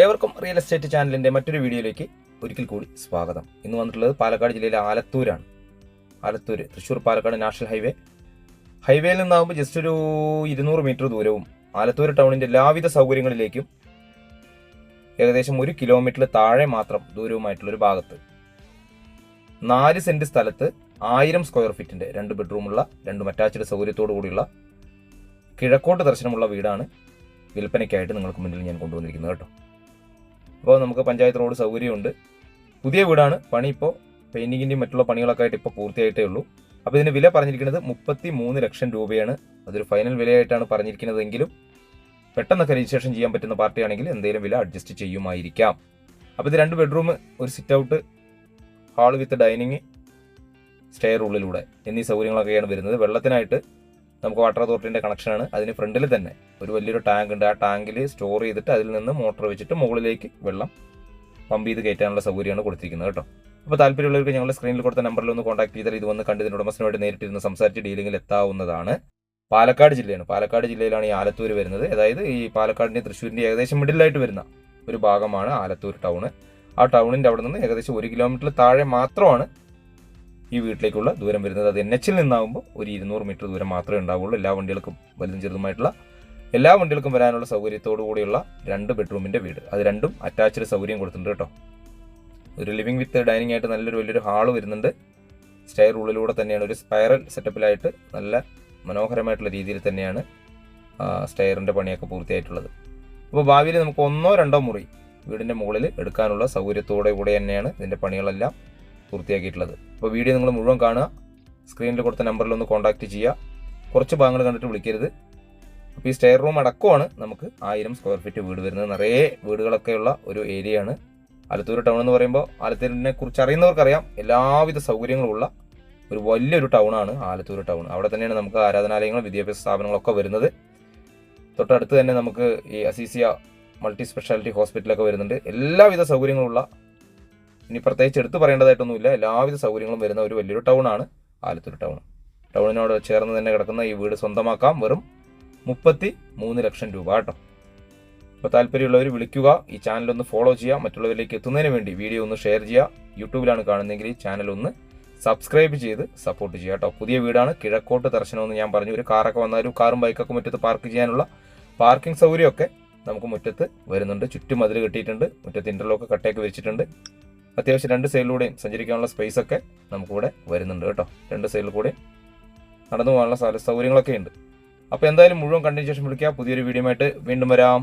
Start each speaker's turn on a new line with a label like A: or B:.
A: ഏവർക്കും real estate ചാനലിന്റെ മറ്റൊരു വീഡിയോയിലേക്ക് ഒരിക്കൽ കൂടി സ്വാഗതം. ഇന്ന് വന്നിട്ടുള്ളത് പാലക്കാട് ജില്ലയിലെ ആലത്തൂരാണ്. Alathur Thrissur Palakkad national highway. ഹൈവേയിൽ നിന്നാകുമ്പോൾ ജസ്റ്റ് ഒരു ഇരുന്നൂറ് മീറ്റർ ദൂരവും ആലത്തൂർ ടൗണിന്റെ എല്ലാവിധ സൗകര്യങ്ങളിലേക്കും ഏകദേശം ഒരു കിലോമീറ്ററിൽ താഴെ മാത്രം ദൂരവുമായിട്ടുള്ളൊരു ഭാഗത്ത് നാല് സെന്റ് സ്ഥലത്ത് ആയിരം സ്ക്വയർ ഫീറ്റിന്റെ രണ്ട് ബെഡ്റൂമുള്ള രണ്ടും അറ്റാച്ച്ഡ് സൗകര്യത്തോടു കൂടിയുള്ള കിഴക്കോട്ട് ദർശനമുള്ള വീടാണ് വിൽപ്പനയ്ക്കായിട്ട് നിങ്ങൾക്ക് മുന്നിൽ ഞാൻ കൊണ്ടുവന്നിരിക്കുന്നത് കേട്ടോ. അപ്പോൾ നമുക്ക് പഞ്ചായത്ത് റോഡ് സൗകര്യമുണ്ട്. പുതിയ വീടാണ്. പണി ഇപ്പോൾ പെയിന്റിങ്ങിന്റെയും മറ്റുള്ള പണികളൊക്കെ ആയിട്ട് ഇപ്പോൾ പൂർത്തിയായിട്ടേ ഉള്ളൂ. അപ്പോൾ ഇതിന് വില പറഞ്ഞിരിക്കുന്നത് മുപ്പത്തി മൂന്ന് ലക്ഷം രൂപയാണ്. അതൊരു ഫൈനൽ വിലയായിട്ടാണ് പറഞ്ഞിരിക്കുന്നതെങ്കിലും പെട്ടെന്നൊക്കെ രജിസ്ട്രേഷൻ ചെയ്യാൻ പറ്റുന്ന പാർട്ടിയാണെങ്കിൽ എന്തെങ്കിലും വില അഡ്ജസ്റ്റ് ചെയ്യുമായിരിക്കാം. അപ്പോൾ ഇത് രണ്ട് ബെഡ്റൂം ഒരു sit out hall with dining stair ഉള്ളിലൂടെ എന്നീ സൗകര്യങ്ങളൊക്കെയാണ് വരുന്നത്. വെള്ളത്തിനായിട്ട് നമുക്ക് വാട്ടർ അതോറിറ്റിന്റെ കണക്ഷനാണ് അതിന് ഫ്രണ്ടിൽ തന്നെ ഒരു വലിയൊരു ടാങ്ക് ഉണ്ട്. ആ ടാങ്കിൽ സ്റ്റോർ ചെയ്തിട്ട് അതിൽ നിന്ന് മോട്ടോർ വെച്ചിട്ട് മുകളിലേക്ക് വെള്ളം പമ്പ് ചെയ്ത് കയറ്റാനുള്ള സൗകര്യമാണ് കൊടുത്തിരിക്കുന്നത് കേട്ടോ. അപ്പോൾ താല്പര്യമുള്ളവർക്ക് ഞങ്ങളുടെ സ്ക്രീനിൽ കൊടുത്ത നമ്പറിൽ ഒന്ന് കോൺടാക്ട് ചെയ്താൽ ഇത് വന്ന് കണ്ടതിന് ഉടമസ്ഥനുമായിട്ട് നേരിട്ടിരുന്ന് സംസാരിച്ച് ഡീലിംഗിൽ എത്താവുന്നതാണ്. പാലക്കാട് ജില്ലയാണ്. പാലക്കാട് ജില്ലയിലാണ് ഈ ആലത്തൂർ വരുന്നത്. അതായത് ഈ പാലക്കാടിന്റെ തൃശ്ശൂരിന്റെ ഏകദേശം മിഡിലായിട്ട് വരുന്ന ഒരു ഭാഗമാണ് ആലത്തൂർ ടൗൺ ആ ടൗണിന്റെ അവിടെ നിന്ന് ഏകദേശം ഒരു കിലോമീറ്റർ താഴെ മാത്രമാണ് ഈ വീട്ടിലേക്കുള്ള ദൂരം വരുന്നത് അത് എൻ എച്ചിൽ നിന്നാകുമ്പോൾ ഒരു ഇരുന്നൂറ് മീറ്റർ ദൂരം മാത്രമേ ഉണ്ടാവുള്ളൂ. എല്ലാ വണ്ടികൾക്കും വലുതും ചെറുതുമായിട്ടുള്ള എല്ലാ വണ്ടികൾക്കും വരാനുള്ള സൗകര്യത്തോടു കൂടിയുള്ള രണ്ട് ബെഡ്റൂമിന്റെ വീട്. അത് രണ്ടും അറ്റാച്ച്ഡ് സൗകര്യം കൊടുത്തിട്ടുണ്ട് കേട്ടോ. ഒരു ലിവിംഗ് വിത്ത് ഡൈനിങ് ആയിട്ട് നല്ലൊരു വലിയൊരു ഹാൾ വരുന്നുണ്ട്. സ്റ്റെയർ ഉള്ളിലൂടെ തന്നെയാണ് ഒരു സ്പൈറൽ സെറ്റപ്പിലായിട്ട് നല്ല മനോഹരമായിട്ടുള്ള രീതിയിൽ തന്നെയാണ് സ്റ്റെയറിന്റെ പണിയൊക്കെ പൂർത്തിയായിട്ടുള്ളത്. അപ്പോൾ ഭാവിയിൽ നമുക്ക് ഒന്നോ രണ്ടോ മുറി വീടിന്റെ മുകളിൽ എടുക്കാനുള്ള സൗകര്യത്തോടെ കൂടെ തന്നെയാണ് ഇതിന്റെ പണികളെല്ലാം പൂർത്തിയാക്കിയിട്ടുള്ളത്. അപ്പോൾ വീഡിയോ നിങ്ങൾ മുഴുവൻ കാണുക. സ്ക്രീനിൽ കൊടുത്ത നമ്പറിൽ ഒന്ന് കോൺടാക്റ്റ് ചെയ്യുക. കുറച്ച് ഭാഗങ്ങൾ കണ്ടിട്ട് വിളിക്കരുത്. അപ്പോൾ ഈ സ്റ്റെയർ റൂം അടക്കമാണ് നമുക്ക് ആയിരം സ്ക്വയർ ഫീറ്റ് വീട് വരുന്നത്. നിറയെ വീടുകളൊക്കെയുള്ള ഒരു ഏരിയയാണ് ആലത്തൂർ ടൗൺ എന്ന് പറയുമ്പോൾ ആലത്തൂരിനെ കുറിച്ച് അറിയുന്നവർക്കറിയാം. എല്ലാവിധ സൗകര്യങ്ങളുള്ള ഒരു വലിയൊരു ടൗണാണ് ആലത്തൂർ ടൗൺ അവിടെ തന്നെയാണ് നമുക്ക് ആരാധനാലയങ്ങളും വിദ്യാഭ്യാസ സ്ഥാപനങ്ങളൊക്കെ വരുന്നത്. തൊട്ടടുത്ത് തന്നെ നമുക്ക് ഈ അസീസിയ മൾട്ടി സ്പെഷ്യാലിറ്റി ഹോസ്പിറ്റലൊക്കെ വരുന്നുണ്ട്. എല്ലാവിധ സൗകര്യങ്ങളുള്ള ഇനി പ്രത്യേകിച്ച് എടുത്തു പറയേണ്ടതായിട്ടൊന്നുമില്ല. എല്ലാവിധ സൗകര്യങ്ങളും വരുന്ന ഒരു വലിയൊരു ടൗൺ ആണ് ആലത്തൂർ ടൗൺ. ടൗണിനോട് ചേർന്ന് തന്നെ കിടക്കുന്ന ഈ വീട് സ്വന്തമാക്കാം. വെറും മുപ്പത്തി മൂന്ന് ലക്ഷം രൂപ കേട്ടോ. അപ്പോൾ താല്പര്യമുള്ളവർ വിളിക്കുക. ഈ ചാനൽ ഒന്ന് ഫോളോ ചെയ്യുക. മറ്റുള്ളവരിലേക്ക് എത്തുന്നതിന് വേണ്ടി വീഡിയോ ഒന്ന് ഷെയർ ചെയ്യുക. യൂട്യൂബിലാണ് കാണുന്നതെങ്കിൽ ഈ ചാനൽ ഒന്ന് സബ്സ്ക്രൈബ് ചെയ്ത് സപ്പോർട്ട് ചെയ്യുക കേട്ടോ. പുതിയ വീടാണ്. കിഴക്കോട്ട് ദർശനമെന്ന് ഞാൻ പറഞ്ഞു. ഒരു കാറൊക്കെ വന്നാലും കാറും ബൈക്കൊക്കെ മുറ്റത്ത് പാർക്ക് ചെയ്യാനുള്ള പാർക്കിംഗ് സൗകര്യമൊക്കെ നമുക്ക് മുറ്റത്ത് വരുന്നുണ്ട്. ചുറ്റും മതിൽ കെട്ടിയിട്ടുണ്ട്. മുറ്റത്ത് ഇന്റർലോക്ക് കട്ടയൊക്കെ വെച്ചിട്ടുണ്ട്. അത്യാവശ്യം രണ്ട് സൈഡിലൂടെയും സഞ്ചരിക്കാനുള്ള സ്പേസ് ഒക്കെ നമുക്കിവിടെ വരുന്നുണ്ട് കേട്ടോ. രണ്ട് സൈഡിൽ കൂടെ നടന്നു പോകാനുള്ള സ്ഥല സൗകര്യങ്ങളൊക്കെ ഉണ്ട് അപ്പോൾ എന്തായാലും മുഴുവൻ കണ്ടതിന് ശേഷം വിളിക്കുക പുതിയൊരു വീഡിയോ ആയിട്ട് വീണ്ടും വരാം.